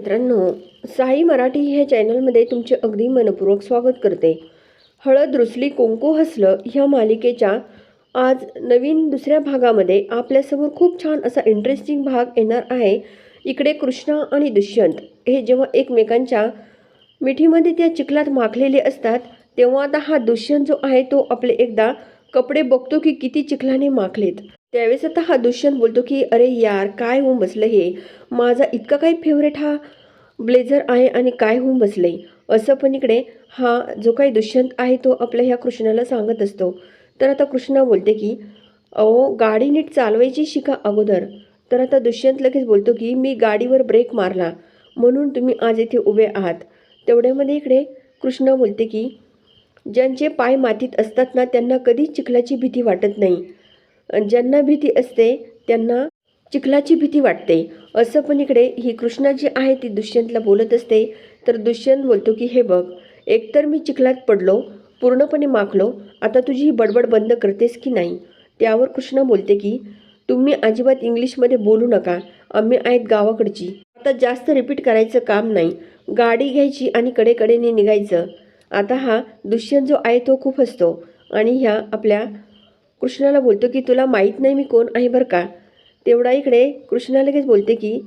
मित्रांनो साई मराठी ह्या चॅनलमध्ये तुमचे अगदी मनपूर्वक स्वागत करते. हळद रुसली कुंकू हसलं ह्या मालिकेच्या आज नवीन दुसऱ्या भागामध्ये आपल्यासमोर खूप छान असा इंटरेस्टिंग भाग येणार आहे. इकडे कृष्णा आणि दुष्यंत हे जेव्हा एकमेकांच्या मिठीमध्ये त्या चिखलात माखलेले असतात तेव्हा आता हा दुष्यंत जो आहे तो आपले एकदा कपडे बघतो की किती चिखलाने माखलेत. त्यावेळेस आता हा दुष्यंत बोलतो की अरे यार काय होऊन बसलं हे? माझा इतका काही फेवरेट हा ब्लेझर आहे आणि काय होऊन बसले असं पण इकडे हा जो काही दुष्यंत आहे तो आपल्या ह्या कृष्णाला सांगत असतो. तर आता कृष्णा बोलते की अहो गाडी नीट चालवायची शिका अगोदर. तर आता दुष्यंत लगेच बोलतो की मी गाडीवर ब्रेक मारला. म्हणून तुम्ही आज इथे उभे आहात. तेवढ्यामध्ये इकडे कृष्णा बोलते की ज्यांचे पाय मातीत असतात ना त्यांना कधीच चिखलाची भीती वाटत नाही. ज्यांना भीती असते त्यांना चिखलाची भीती वाटते. असं पण इकडे ही कृष्णा जी आहे ती दुष्यंतला बोलत असते. तर दुष्यंत बोलतो की हे बघ एकतर मी चिखलात पडलो पूर्णपणे माखलो आता तुझी ही बडबड बंद करतेस की नाही? त्यावर कृष्णा बोलते की तुम्ही अजिबात इंग्लिशमध्ये बोलू नका. आम्ही आहेत गावाकडची. आता जास्त रिपीट करायचं काम नाही. गाडी घ्यायची आणि कडेकडेने निघायचं. आता हा दुष्यंत जो आहे तो खूप हसतो आणि ह्या आपल्या कृष्णाला बोलतो की तुला माहीत नाही मी कोण आहे बरं का? तेवढा इकडे कृष्णा लगेच बोलते की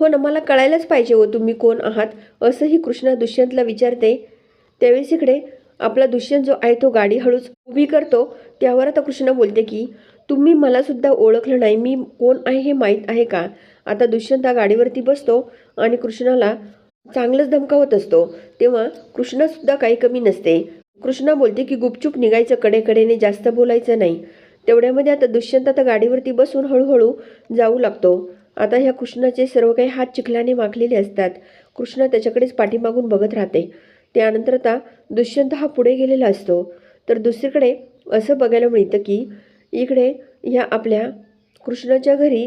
हो ना मला कळायलाच पाहिजे हो तुम्ही कोण आहात? असंही कृष्णा दुष्यंतला विचारते. त्यावेळेस इकडे आपला दुष्यंत जो आहे तो गाडी हळूच उभी करतो. त्यावर आता कृष्णा बोलते की तुम्ही मलासुद्धा ओळखलं नाही मी कोण आहे हे माहीत आहे का? आता दुष्यंत हा गाडीवरती बसतो आणि कृष्णाला चांगलंच धमकावत असतो. तेव्हा कृष्णासुद्धा काही कमी नसते. कृष्णा बोलते की गुपचूप निघायचं कडेकडेने जास्त बोलायचं नाही. तेवढ्यामध्ये आता दुष्यंत आता गाडीवरती बसून हळूहळू जाऊ लागतो. आता ह्या कृष्णाचे सर्व काही हात चिखलाने माखलेले असतात. कृष्णा त्याच्याकडेच पाठीमागून बघत राहते. त्यानंतर आता दुष्यंत हा पुढे गेलेला असतो. तर दुसरीकडे असं बघायला मिळतं की इकडे ह्या आपल्या कृष्णाच्या घरी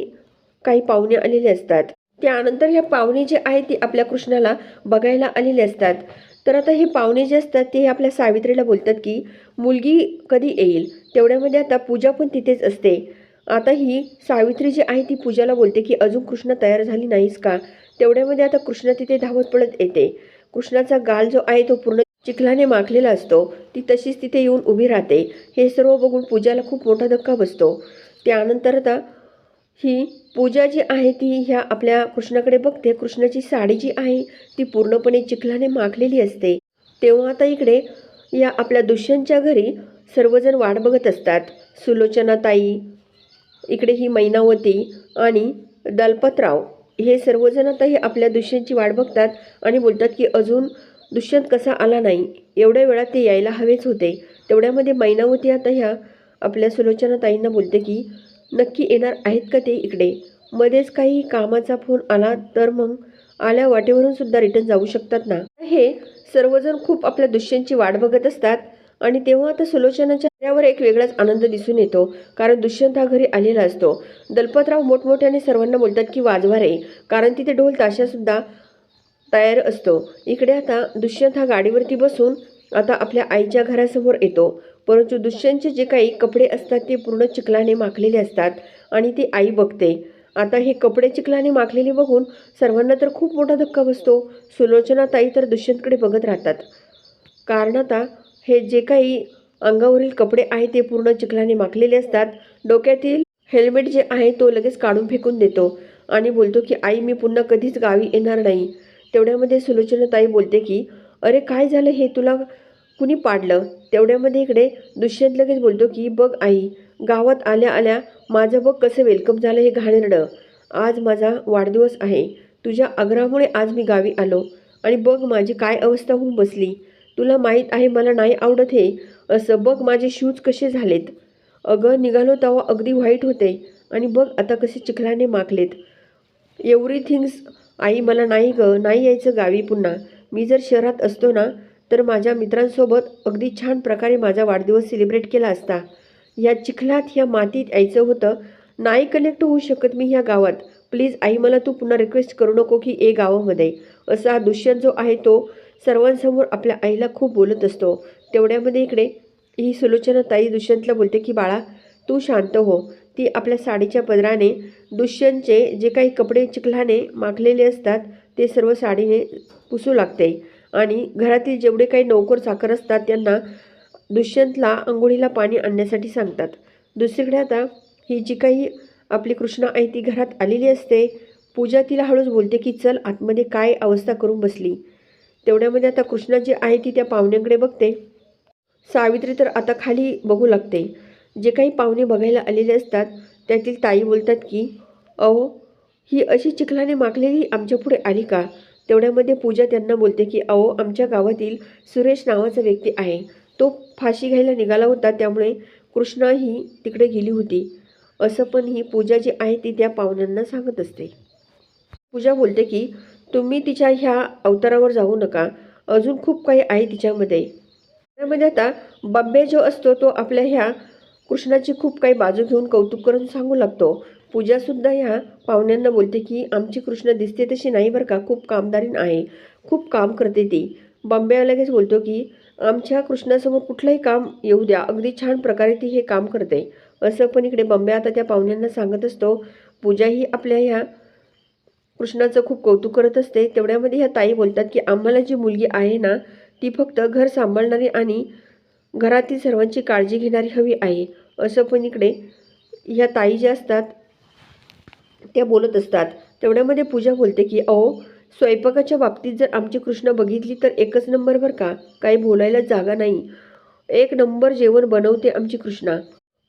काही पाहुणे आलेले असतात. त्यानंतर ह्या पाहुणे जे आहेत ती आपल्या कृष्णाला बघायला आलेले असतात. तर आता हे पाहुणे जे असतात ते आपल्या सावित्रीला बोलतात की मुलगी कधी येईल? तेवढ्यामध्ये आता पूजा पण तिथेच असते. आता ही सावित्री जी आहे ती पूजाला बोलते की अजून कृष्ण तयार झाली नाहीस का? तेवढ्यामध्ये आता कृष्ण तिथे धावत पडत येते. कृष्णाचा गाल जो आहे तो पूर्ण चिखलाने माखलेला असतो. ती तशीच तिथे येऊन उभी राहते. हे सर्व बघून पूजाला खूप मोठा धक्का बसतो. त्यानंतर आता ही पूजा जी आहे ती ह्या आपल्या कृष्णाकडे बघते. कृष्णाची साडी जी आहे ती पूर्णपणे चिखलाने माखलेली असते. तेव्हा आता इकडे या आपल्या दुष्यंतच्या घरी सर्वजण वाट बघत असतात. सुलोचनाताई इकडे ही मैनावती आणि दलपतराव हे सर्वजण आता हे आपल्या दुष्यंतची वाट बघतात आणि बोलतात की अजून दुष्यंत कसा आला नाही. एवढ्या वेळात ते यायला हवेच होते. तेवढ्यामध्ये मैनावती आता ह्या आपल्या सुलोचनाताईंना बोलते की नक्की येणार आहेत का ते इकडे? मध्येच काही कामाचा फोन आला तर मग आल्या वाटेवरून सुद्धा रिटर्न जाऊ शकतात ना? हे सर्वजण खूप आपल्या दुष्यंतची वाट बघत असतात आणि तेव्हा आता सुलोचनाच्या चेहऱ्यावर एक वेगळाच आनंद दिसून येतो कारण दुष्यंत हा घरी आलेला असतो. दलपतराव मोठमोठ्याने सर्वांना बोलतात की वाजवा रे कारण तिथे ढोल ताशासुद्धा तयार असतो. इकडे आता दुष्यंत हा गाडीवरती बसून आता आपल्या आईच्या घरासमोर येतो. परंतु दुष्यंतचे जे काही कपडे असतात ते पूर्ण चिखलाने माखलेले असतात आणि ती आई बघते. आता हे कपडे चिखलाने माखलेले बघून सर्वांना तर खूप मोठा धक्का बसतो. सुलोचना ताई तर दुष्यंतकडे बघत राहतात. कारण आता हे जे काही अंगावरील कपडे आहे ते पूर्ण चिखलाने माखलेले असतात. डोक्यातील हेल्मेट जे आहे तो लगेच काढून फेकून देतो आणि बोलतो की आई मी पुन्हा कधीच गावी येणार नाही. तेवढ्यामध्ये सुलोचना ताई बोलते की अरे काय झालं हे तुला कुणी पाडलं? तेवढ्यामध्ये इकडे दुष्यंत लगेच बोलतो की बघ आई गावात आल्या आल्या माझं बघ कसं वेलकम झालं हे घाणेरडं. आज माझा वाढदिवस आहे. तुझ्या आग्रहामुळे आज मी गावी आलो. आणि बघ माझी काय अवस्था होऊन बसली. तुला माहीत आहे मला नाही आवडत हे. असं बघ माझे शूज कसे झालेत. अगं निघालो तेव्हा अगदी व्हाईट होते. आणि बघ आता कसे चिखलाने माखलेत. एव्हरीथिंग्स आई मला नाही गं नाही यायचं गावी पुन्हा. मी जर शहरात असतो ना तर माझ्या मित्रांसोबत अगदी छान प्रकारे माझा वाढदिवस सेलिब्रेट केला असता. ह्या चिखलात ह्या मातीत यायचं होतं. नाही कनेक्ट होऊ शकत मी ह्या गावात. प्लीज आई मला तू पुन्हा रिक्वेस्ट करू नको की ए गावामध्ये. असा हा दुष्यंत जो आहे तो सर्वांसमोर आपल्या आईला खूप बोलत असतो. तेवढ्यामध्ये इकडे ही सुलोचना ताई दुष्यंतला बोलते की बाळा तू शांत हो. ती आपल्या साडीच्या पदराने दुष्यंतचे जे काही कपडे चिखलाने माखलेले असतात ते सर्व साडीने पुसू लागते. आणि घरातील जेवढे काही नोकर चाकर असतात त्यांना दुष्यंतला आंघोळीला पाणी आणण्यासाठी सांगतात. दुसरीकडे आता ही जी काही आपली कृष्णा आहे ती घरात आलेली असते पूजा तिला हळूच बोलते की चल आतमध्ये काय अवस्था करून बसली? तेवढ्यामध्ये आता कृष्णा जी आहे ती त्या पाहुण्यांकडे बघते. सावित्री तर आता खाली बघू लागते. जे काही पाहुणे बघायला आलेले असतात त्यातील ताई बोलतात की अहो ही अशी चिखलाने माखलेली आमच्यापुढे आली का? तेवढ्यामध्ये पूजा त्यांना बोलते की अहो आमच्या गावातील सुरेश नावाचा व्यक्ती आहे. तो फाशी घ्यायला निघाला होता त्यामुळे कृष्णा ही तिकडे गेली होती. असं पण ही पूजा जी आहे ती त्या पाहुण्यांना सांगत असते. पूजा बोलते की तुम्ही तिच्या ह्या अवतारावर जाऊ नका. अजून खूप काही आहे तिच्यामध्ये. त्यामध्ये आता बब्बे जो असतो तो आपल्या ह्या कृष्णाची खूप काही बाजू घेऊन कौतुक करून सांगू लागतो. पूजासुद्धा ह्या पाहुण्यांना बोलते की आमची कृष्ण दिसते तशी नाही बरं का खूप कामदारीन आहे खूप काम करते ती. बंबे लगेच बोलतो की आमच्या कृष्णासमोर कुठलंही काम येऊ द्या अगदी छान प्रकारे ती हे काम करते. असं पण इकडे बंबे आता त्या पाहुण्यांना सांगत असतो. पूजा ही आपल्या ह्या कृष्णाचं खूप कौतुक करत असते. तेवढ्यामध्ये ह्या ताई बोलतात की आम्हाला जी मुलगी आहे ना ती फक्त घर सांभाळणारी आणि घरातील सर्वांची काळजी घेणारी हवी आहे. असं पण इकडे ह्या ताई ज्या असतात त्या बोलत असतात. तेवढ्यामध्ये पूजा बोलते की अहो स्वयंपाकाच्या बाबतीत जर आमची कृष्ण बघितली तर एकच नंबर बरं का? काही बोलायला जागा नाही. एक नंबर जेवण बनवते आमची कृष्णा.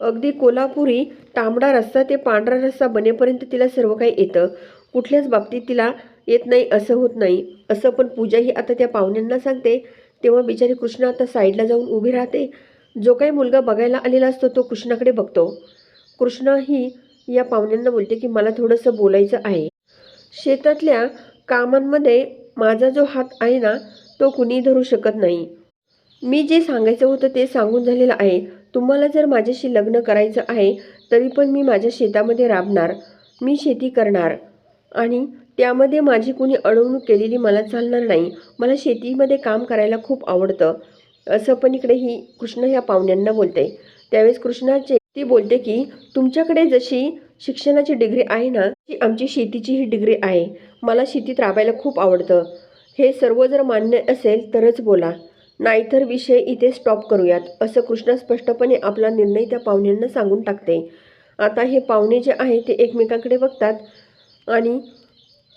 अगदी कोल्हापुरी तांबडा रस्सा ते पांढरा रस्सा बनेपर्यंत तिला सर्व काही येतं. कुठल्याच बाबतीत तिला येत नाही असं होत नाही. असं पण पूजा ही आता त्या पाहुण्यांना सांगते. तेव्हा बिचारी कृष्णा आता साईडला जाऊन उभी राहते. जो काही मुलगा बघायला आलेला असतो तो कृष्णाकडे बघतो. कृष्णा ही या पाहुण्यांना बोलते की मला थोडंसं बोलायचं आहे. शेतातल्या कामांमध्ये माझा जो हात आहे ना तो कुणी धरू शकत नाही. मी जे सांगायचं होतं ते सांगून झालेलं आहे. तुम्हाला जर माझ्याशी लग्न करायचं आहे तरी पण मी माझ्या शेतामध्ये राबणार. मी शेती करणार. आणि त्यामध्ये माझी कुणी अडवणूक केलेली मला चालणार नाही. मला शेतीमध्ये काम करायला खूप आवडतं. असं पण इकडे ही कृष्ण ह्या पाहुण्यांना बोलते. त्यावेळेस कृष्णाचे ती बोलते की तुमच्याकडे जशी शिक्षणाची डिग्री आहे ना ती आमची शेतीची ही डिग्री आहे. मला शेतीत राबायला खूप आवडतं. हे सर्व जर मान्य असेल तरच बोला. नाहीतर विषय इथे स्टॉप करूयात असं कृष्ण स्पष्टपणे आपला निर्णय त्या पाहुण्यांना सांगून टाकते. आता हे पाहुणे जे आहे ते एकमेकांकडे बघतात आणि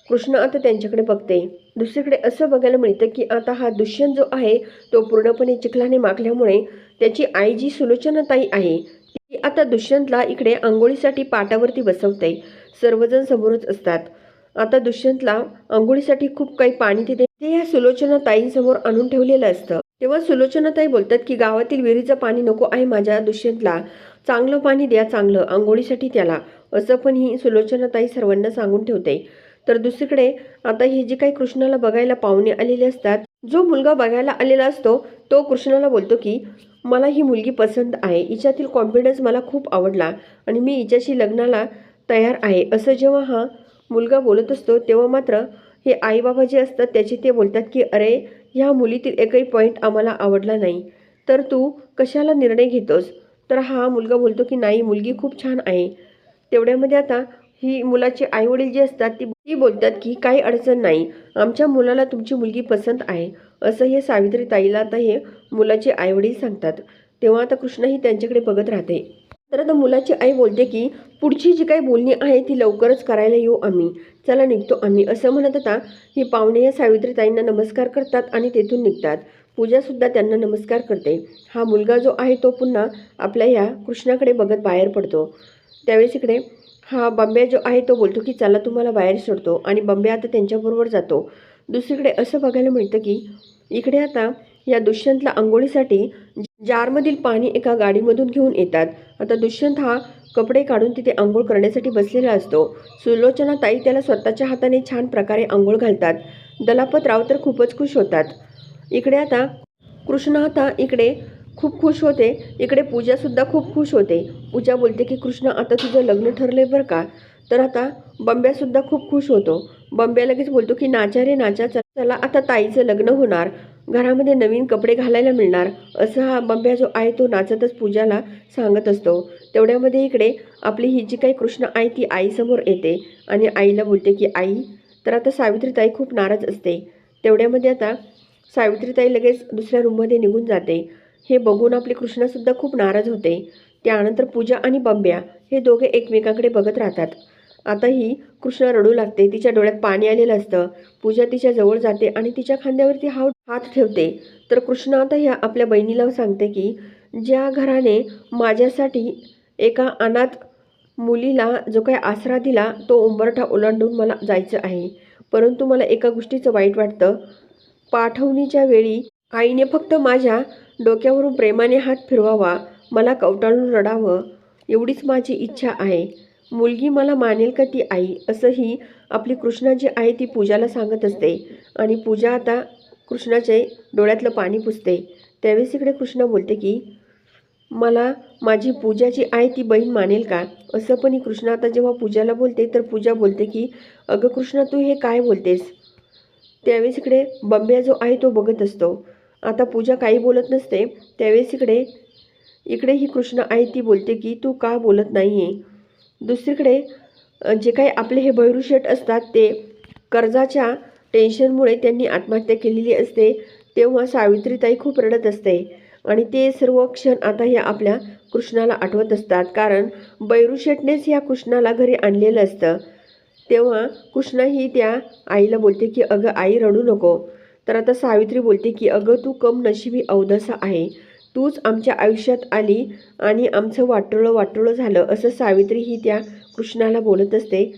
कृष्ण आता त्यांच्याकडे बघते. दुसरीकडे असं बघायला मिळतं की आता हा दुष्यंत जो आहे तो पूर्णपणे चिखलाने मागल्यामुळे त्याची आई जी सुलोचनाताई आहे ती आता दुष्यंतला इकडे आंघोळीसाठी पाटावरती बसवते सर्वजण समोरच असतात. आता दुष्यंतला आंघोळीसाठी खूप काही पाणी तिथे ते या सुलोचना ताईंसमोर आणून ठेवलेलं असतं. तेव्हा सुलोचनाताई बोलतात की गावातील विहिरीचं पाणी नको आहे माझ्या दुष्यंतला. चांगलं पाणी द्या चांगलं आंघोळीसाठी त्याला. असं पण ही सुलोचनाताई सर्वांना सांगून ठेवते. तर दुसरीकडे आता हे जे काही कृष्णाला बघायला पाहुणे आलेले असतात जो मुलगा बघायला आलेला असतो तो कृष्णाला बोलतो की मला ही मुलगी पसंत आहे. हिच्यातील कॉन्फिडन्स मला खूप आवडला आणि मी हिच्याशी लग्नाला तयार आहे. असं जेव्हा हा मुलगा बोलत असतो तेव्हा मात्र हे आईबाबा जे असतात त्याचे ते बोलतात की अरे ह्या मुलीतील एकही पॉईंट आम्हाला आवडला नाही. तर तू कशाला निर्णय घेतोस? तर हा मुलगा बोलतो की नाही मुलगी खूप छान आहे. तेवढ्यामध्ये आता ही मुलाचे आईवडील जी असतात ती ती बोलतात की काही अडचण नाही. आमच्या मुलाला तुमची मुलगी पसंत आहे. असं हे सावित्री ताईला आता हे मुलाचे आईवडील सांगतात. तेव्हा आता कृष्णाही त्यांच्याकडे बघत राहते. तर आता मुलाची आई बोलते की पुढची जी काही बोलणी आहे ती लवकरच करायला येऊ आम्ही. चला निघतो आम्ही. असं म्हणत आता ही पाहुणे या सावित्री ताईंना नमस्कार करतात आणि तेथून निघतात. पूजासुद्धा त्यांना नमस्कार करते. हा मुलगा जो आहे तो पुन्हा आपल्या ह्या कृष्णाकडे बघत बाहेर पडतो. त्यावेळेस इकडे हा बंब्या जो आहे तो बोलतो की चला तुम्हाला बाहेर सोडतो. आणि बंब्या आता त्यांच्याबरोबर जातो. दुसरीकडे असं बघायला मिळतं की इकडे आता या दुष्यंतला आंघोळीसाठी जारमधील पाणी एका गाडीमधून घेऊन येतात. आता दुष्यंत हा कपडे काढून तिथे आंघोळ करण्यासाठी बसलेला असतो. सुलोचना ताई त्याला स्वतःच्या हाताने छान प्रकारे आंघोळ घालतात. दलापतराव तर खूपच खुश होतात. इकडे आता कृष्ण आता इकडे खूप खुश होते. इकडे पूजासुद्धा खूप खुश होते. पूजा बोलते की कृष्ण आता तुझं लग्न ठरलंय बरं का? तर आता बंब्यासुद्धा खूप खुश होतो. बंब्या लगेच बोलतो की नाचा रे नाचा चला आता ताईचं लग्न होणार. घरामध्ये नवीन कपडे घालायला मिळणार. असं हा बंब्या जो आहे तो नाचतच पूजाला सांगत असतो. तेवढ्यामध्ये इकडे आपली ही जी काही कृष्ण आहे ती आईसमोर येते आणि आईला बोलते की आई तर आता सावित्रीताई खूप नाराज असते. तेवढ्यामध्ये आता सावित्रीताई लगेच दुसऱ्या रूममध्ये निघून जाते. हे बघून आपली कृष्णासुद्धा खूप नाराज होते. त्यानंतर पूजा आणि बंब्या हे दोघे एकमेकांकडे बघत राहतात. आता ही कृष्णा रडू लागते. तिच्या डोळ्यात पाणी आलेलं असतं. पूजा तिच्या जवळ जाते आणि तिच्या खांद्यावरती हाव हात ठेवते. तर कृष्णा आता ह्या आपल्या बहिणीला सांगते की ज्या घराने माझ्यासाठी एका अनाथ मुलीला जो काही आसरा दिला तो उंबरठा ओलांडून मला जायचं आहे. परंतु मला एका गोष्टीचं वाईट वाटतं. पाठवणीच्या वेळी आईने फक्त माझ्या डोक्यावरून प्रेमाने हात फिरवावा मला कवटाळून रडावं एवढीच माझी इच्छा आहे. मुलगी मला मानेल का ती आई? असंही आपली कृष्णा जी आहे ती पूजाला सांगत असते आणि पूजा आता कृष्णाचे डोळ्यातलं पाणी पुसते. त्यावेळेस इकडे कृष्णा बोलते की मला माझी पूजा जी आहे ती बहीण मानेल का? असं पण ही कृष्णा आता जेव्हा पूजाला बोलते तर पूजा बोलते की अगं कृष्णा तू हे काय बोलतेस? त्यावेळेस इकडे बंब्या जो आहे तो बघत असतो. आता पूजा काही बोलत नसते. त्यावेळेस इकडे इकडे ही कृष्ण आहे ती बोलते की तू का बोलत नाही आहे दुसरीकडे जे काही आपले हे भैरूशेट असतात ते कर्जाच्या टेन्शनमुळे त्यांनी आत्महत्या केलेली असते तेव्हा सावित्रीताई खूप रडत असते. आणि ते सर्व क्षण आता ह्या आपल्या कृष्णाला आठवत असतात कारण बैरुशेटनेच ह्या कृष्णाला घरी आणलेलं असतं. तेव्हा कृष्णा ही त्या आईला बोलते की अगं आई रडू नको. तर आता सावित्री बोलते की अगं तू कम नशिबी अवदसा आहे. तूच आमच्या आयुष्यात आली आणि आमचं वाटोळं वाटोळं झालं असं सावित्री ही त्या कृष्णाला बोलत असते.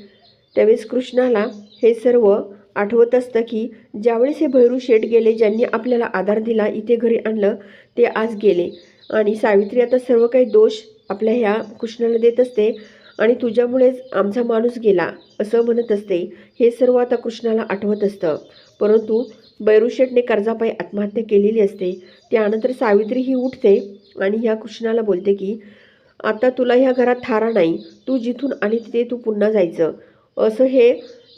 त्यावेळेस कृष्णाला हे सर्व आठवत असतं की ज्यावेळेस हे भैरू शेठ गेले ज्यांनी आपल्याला आधार दिला इथे घरी आणलं ते आज गेले. आणि सावित्री आता सर्व काही दोष आपल्या ह्या कृष्णाला देत असते आणि तुझ्यामुळेच आमचा माणूस गेला असं म्हणत असते. हे सर्व आता कृष्णाला आठवत असतं. परंतु बैरुशेटने कर्जापायी आत्महत्या केलेली असते. त्यानंतर सावित्री ही उठते आणि ह्या कृष्णाला बोलते की आता तुला ह्या घरात थारा नाही. तू जिथून आली तिथे तू पुन्हा जायचं. असं हे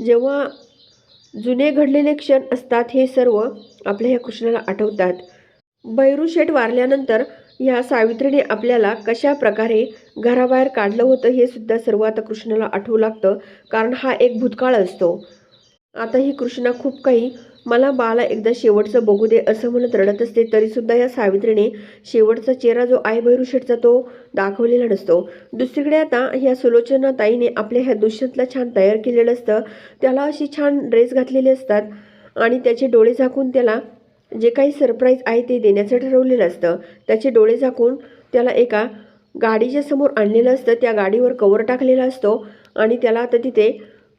जेव्हा जुने घडलेले क्षण असतात हे सर्व आपल्या ह्या कृष्णाला आठवतात. बैरुशेट वारल्यानंतर ह्या सावित्रीने आपल्याला कशा प्रकारे घराबाहेर काढलं होतं हे सुद्धा सर्व आता कृष्णाला आठवू लागतं कारण हा एक भूतकाळ असतो. आता ही कृष्णा खूप काही मला बाळा एकदा शेवटचं बघू दे असं म्हणत रडत असते तरीसुद्धा या सावित्रीने शेवटचा चेहरा जो आई भैरू शेठचा तो दाखवलेला नसतो. दुसरीकडे आता ह्या सुलोचना ताईने आपल्या ह्या दुष्यंतला छान तयार केलेलं असतं. त्याला अशी छान ड्रेस घातलेले असतात आणि त्याचे डोळे झाकून त्याला जे काही सरप्राईज आहे ते देण्याचं ठरवलेलं असतं. त्याचे डोळे झाकून त्याला एका गाडीच्या समोर आणलेलं असतं. त्या गाडीवर कवर टाकलेला असतो आणि त्याला आता तिथे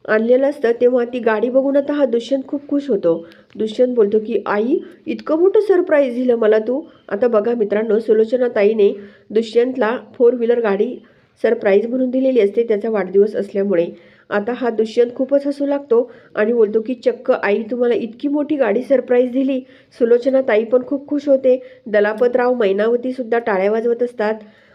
आणलेलं असतं तेव्हा ती गाडी बघून आता हा दुष्यंत खूप खुश होतो. दुष्यंत बोलतो की आई इतकं मोठं सरप्राईज दिलं मला तू. आता बघा मित्रांनो सुलोचना ताईने दुष्यंतला फोर व्हीलर गाडी सरप्राईज म्हणून दिलेली असते त्याचा वाढदिवस असल्यामुळे. आता हा दुष्यंत खूपच हसू लागतो आणि बोलतो की चक्क आई तुम्हाला इतकी मोठी गाडी सरप्राईज दिली. सुलोचना ताई पण खूप खुश होते. दलापतराव मैनावतीसुद्धा टाळ्या वाजवत असतात.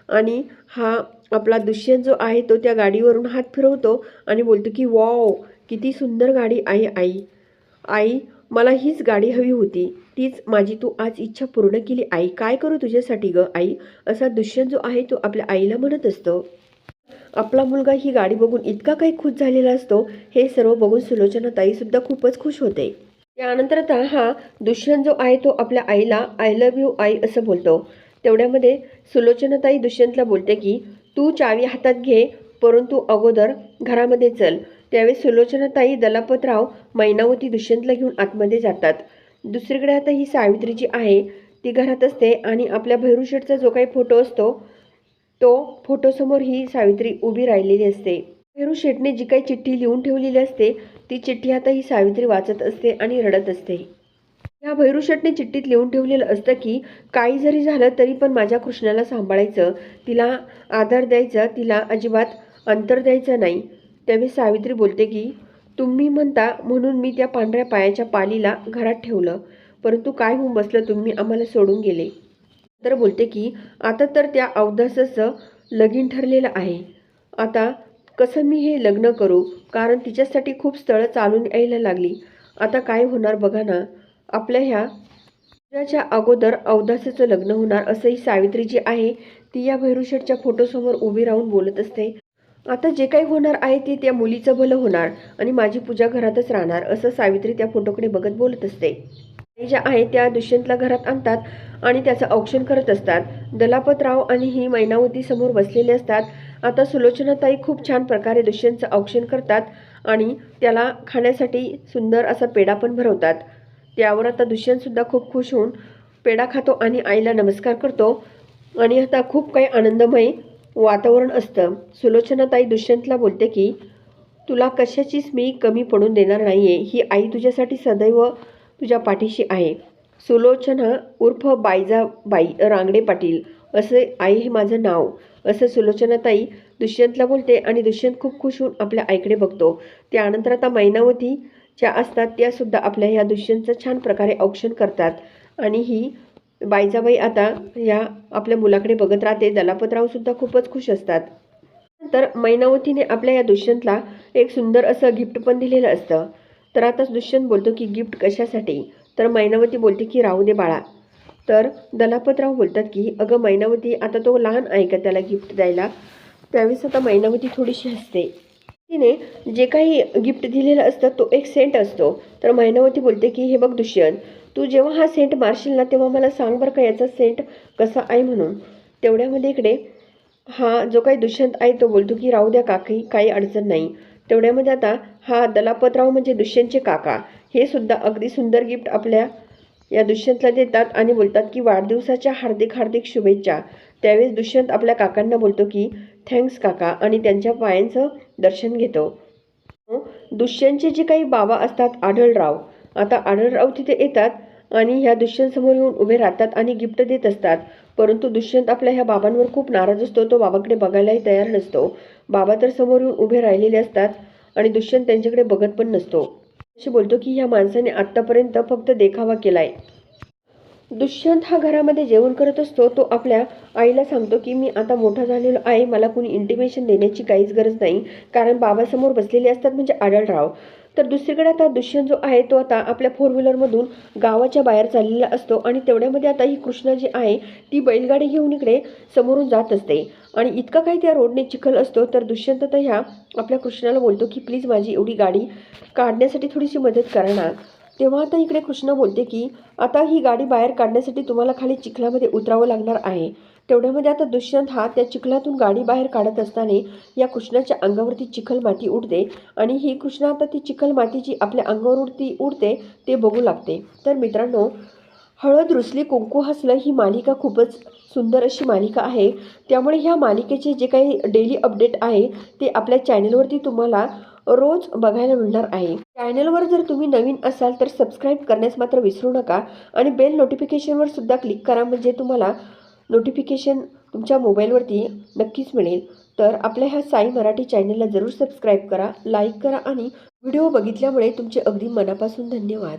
आणि हा आपला दुष्यंत जो आहे तो त्या गाडीवरून हात फिरवतो आणि बोलतो की वॉव किती सुंदर गाडी आहे आई. आई मला हीच गाडी हवी होती. तीच माझी तू आज इच्छा पूर्ण केली. आई काय करू तुझ्यासाठी ग आई? असा दुष्यंत जो आहे तो आपल्या आईला म्हणत असतो. आपला मुलगा ही गाडी बघून इतका काही खुश झालेला असतो हे सर्व बघून सुलोचना ताईसुद्धा खूपच खुश होते. त्यानंतर आता हा दुष्यंत जो आहे तो आपल्या आईला आय लव्ह यू आई असं बोलतो. तेवढ्यामध्ये सुलोचनाताई दुष्यंतला बोलते की तू चावी हातात घे परंतु अगोदर घरामध्ये चल. त्यावेळेस सुलोचनाताई दलापतराव मैनावती दुष्यंतला घेऊन आतमध्ये जातात. दुसरीकडे आता ही सावित्री जी आहे. ती घरात असते आणि आपल्या भैरूशेठचा जो काही फोटो असतो तो फोटोसमोर ही सावित्री उभी राहिलेली असते. भैरू शेठने जी काही चिठ्ठी लिहून ठेवलेली असते ती चिठ्ठी आता ही सावित्री वाचत असते आणि रडत असते. या भैरू चिठ्ठीत लिहून ठेवलेलं असतं की काही जरी झालं तरी पण माझ्या कृष्णाला सांभाळायचं. तिला आधार द्यायचा तिला अजिबात अंतर द्यायचं नाही. त्यावेळी सावित्री बोलते की तुम्ही म्हणता म्हणून मी त्या पांढऱ्या पायाच्या पालीला घरात ठेवलं. परंतु काय होऊन बसलं तुम्ही आम्हाला सोडून गेले. तर बोलते की आता तर त्या अवदासाचं लगीन ठरलेलं आहे. आता कसं मी हे लग्न करू? कारण तिच्यासाठी खूप स्थळं चालून यायला लागली. आता काय होणार बघा ना. आपल्या ह्या लग्नाच्या अगोदर अवदासाचं लग्न होणार असंही सावित्री जी आहे. ती या भैरूशेठच्या फोटोसमोर उभी राहून बोलत असते. आता जे काही होणार आहे ते त्या मुलीचं भलं होणार आणि माझी पूजा घरातच राहणार असं सावित्री त्या फोटोकडे बघत बोलत असते. ज्या आहे त्या दुष्यंतला घरात आणतात आणि त्याचं औक्षण करत असतात. दलापतराव आणि ही मैनावती समोर बसलेले असतात. आता सुलोचनाताई खूप छान प्रकारे दुष्यंतचं औक्षण करतात आणि त्याला खाण्यासाठी सुंदर असा पेढा पण भरवतात. त्यावर आता दुष्यंतसुद्धा खूप खुश होऊन पेढा खातो आणि आईला नमस्कार करतो. आणि आता खूप काही आनंदमय वातावरण असतं. सुलोचनाताई दुष्यंतला बोलते की तुला कशाचीच मी कमी पडून देणार नाही आहे ही आई तुझ्यासाठी सदैव तुझ्या पाठीशी आहे. सुलोचना उर्फ बायजाबाई रांगडे पाटील असे आई हे माझं नाव असं सुलोचनाताई दुष्यंतला बोलते. आणि दुष्यंत खूप खुश होऊन आपल्या आईकडे बघतो. त्यानंतर आता मैनावती ज्या असतात त्यासुद्धा आपल्या ह्या दुष्यंतचं छान प्रकारे औक्षण करतात. आणि ही बायजाबाई आता या आपल्या मुलाकडे बघत राहते. दलापतरावसुद्धा खूपच खुश असतात. तर मैनावतीने आपल्या या दुष्यंतला एक सुंदर असं गिफ्ट पण दिलेलं असतं. तर आता दुष्यंत बोलतो की गिफ्ट कशासाठी? तर मैनावती बोलते की राहू दे बाळा. तर दलापतराव बोलतात की अगं मैनावती आता तो लहान आहे का त्याला गिफ्ट द्यायला? त्यावेळेस आता मैनावती थोडीशी हसते. तिने जे काही गिफ्ट दिलेलं असतं तो एक सेंट असतो. तर महिनावती बोलते की हे बघ दुष्यंत तू जेव्हा हा सेंट मारशील ना तेव्हा मला सांग बरं का याचा सेंट कसा आहे म्हणून. तेवढ्यामध्ये इकडे हा जो काही दुष्यंत आहे तो बोलतो की राहू द्या काकी काही अडचण नाही. तेवढ्यामध्ये आता हा दलापतराव म्हणजे दुष्यंतचे काका हे सुद्धा अगदी सुंदर गिफ्ट आपल्या या दुष्यंतला देतात आणि बोलतात की वाढदिवसाच्या हार्दिक हार्दिक शुभेच्छा. त्यावेळेस दुष्यंत आपल्या काकांना बोलतो की थँक्स काका. आणि त्यांच्या पायांचं दर्शन घेतो. दुष्यंतचे जे काही बाबा असतात आढळराव. आता आढळराव तिथे येतात आणि ह्या दुष्यंत समोर येऊन उभे राहतात आणि गिफ्ट देत असतात. परंतु दुष्यंत आपल्या ह्या बाबांवर खूप नाराज असतो. तो बाबाकडे बघायलाही तयार नसतो. बाबा तर समोर येऊन उभे राहिलेले असतात आणि दुष्यंत त्यांच्याकडे बघत पण नसतो. असे बोलतो की ह्या माणसाने आत्तापर्यंत फक्त देखावा केलाय. दुष्यंत हा घरामध्ये जेवण करत असतो. तो आपल्या आईला सांगतो की मी आता मोठा झालेलो आहे. मला कोणी इंटिमेशन देण्याची काहीच गरज नाही. कारण बाबासमोर बसलेले असतात म्हणजे आढळराव. तर दुसरीकडे आता दुष्यंत जो आहे तो आता आपल्या फोर व्हीलरमधून गावाच्या बाहेर चाललेला असतो. आणि तेवढ्यामध्ये आता ही कृष्णा जी आहे ती बैलगाडी घेऊन इकडे समोरून जात असते. आणि इतका काही त्या रोडने चिखल असतो. तर दुष्यंत तर ह्या आपल्या कृष्णाला बोलतो की प्लीज माझी एवढी गाडी काढण्यासाठी थोडीशी मदत करणार. तेव्हा आता इकडे कृष्णा बोलते की आता ही गाडी बाहेर काढण्यासाठी तुम्हाला खाली चिखलामध्ये उतरावं लागणार आहे. तेवढ्यामध्ये आता दुष्यंत हा त्या चिखलातून गाडी बाहेर काढत असताना या कृष्णाच्या अंगावरती चिखल माती उडते आणि ही कृष्णा आता ती चिखल माती जी आपल्या अंगावरती उडते ते बघू लागते. तर मित्रांनो हळद रुसली कुंकू हसलं ही मालिका खूपच सुंदर अशी मालिका आहे. त्यामुळे ह्या मालिकेचे जे काही डेली अपडेट आहे ते आपल्या चॅनलवरती तुम्हाला रोज बघायला मिळणार आहे. चॅनलवर जर तुम्ही नवीन असाल तर सबस्क्राईब करण्यास मात्र विसरू नका आणि बेल नोटिफिकेशनवर सुद्धा क्लिक करा म्हणजे तुम्हाला नोटिफिकेशन तुमच्या मोबाईलवरती नक्कीच मिळेल. तर आपल्या ह्या साई मराठी चॅनलला जरूर सबस्क्राईब करा लाईक करा आणि व्हिडिओ बघितल्यामुळे तुमचे अगदी मनापासून धन्यवाद.